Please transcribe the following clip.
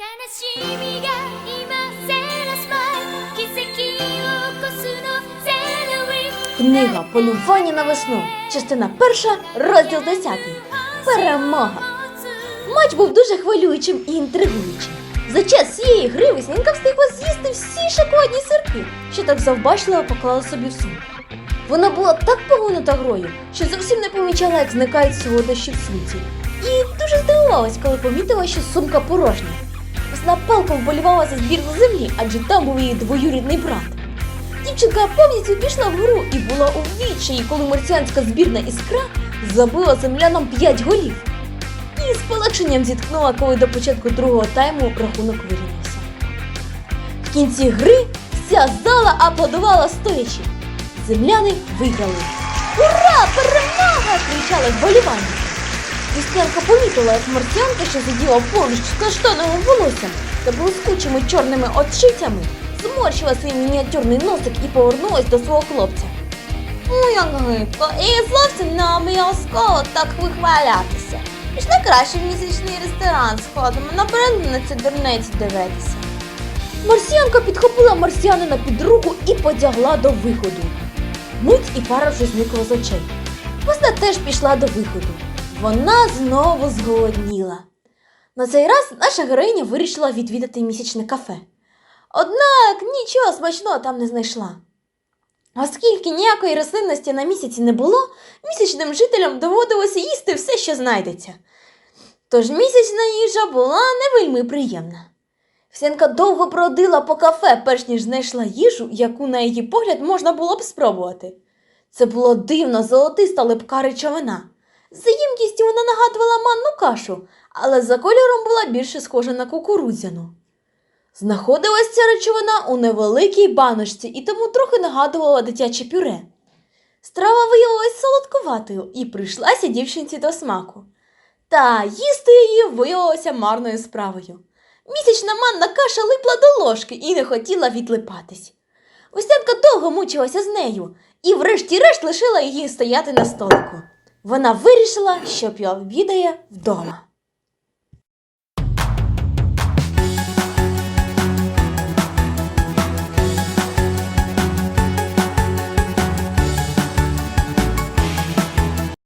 悲しみが今セーラスマイル奇跡を起こすのセーラリフ Книга Полювання на весну. Частина перша, розділ 10. Перемога. Матч був дуже хвилюючим і інтригуючим. За час цієї гри Веснянка встигла з'їсти всі шоколадні сирки, що так завбачливо поклала собі в сумку. Вона була так поглинута грою, що зовсім не помічала, як зникають солодощі в сумці. І дуже здивувалась, коли помітила, що сумка порожня. Весна палко вболівала за збірну землі, адже там був її двоюрідний брат. Дівчинка повністю пішла в гру і була у відчаї, коли марсіанська збірна іскра забила землянам 5 голів. І з полегшенням зіткнула, коли до початку другого тайму рахунок вирівнявся. В кінці гри вся зала аплодувала стоячи. Земляни виграли. Ура! Перемога! кричали вболівальники. Віснянка помітила, як марсіанка, що сиділа поруч з каштановим волоссям та блискучими чорними очицями, зморщила свій мініатюрний носик і повернулась до свого хлопця. Як гидко, і зовсім не обов'язково так вихвалятися. Пішли краще в місячний ресторан сходимо, наперед на ці дурниці дивитися. Марсіанка підхопила марсіанина під руку і потягла до виходу. Мить і пара вже зникла з очей. Весна теж пішла до виходу. Вона знову зголодніла. На цей раз наша героїня вирішила відвідати місячне кафе. Однак нічого смачного там не знайшла. Оскільки ніякої рослинності на місяці не було, місячним жителям доводилося їсти все, що знайдеться. Тож місячна їжа була не вельми приємна. Всянка довго бродила по кафе, перш ніж знайшла їжу, яку, на її погляд, можна було б спробувати. Це була дивна золотиста липка речовина. За їмкістю вона нагадувала манну кашу, але за кольором була більше схожа на кукурудзяну. Знаходилась ця речовина у невеликій баночці і тому трохи нагадувала дитяче пюре. Страва виявилась солодкуватою і прийшлася дівчинці до смаку. Та їсти її виявилося марною справою. Місячна манна каша липла до ложки і не хотіла відлипатись. Веснянка довго мучилася з нею і врешті-решт лишила її стояти на столику. Вона вирішила, що обідає вдома.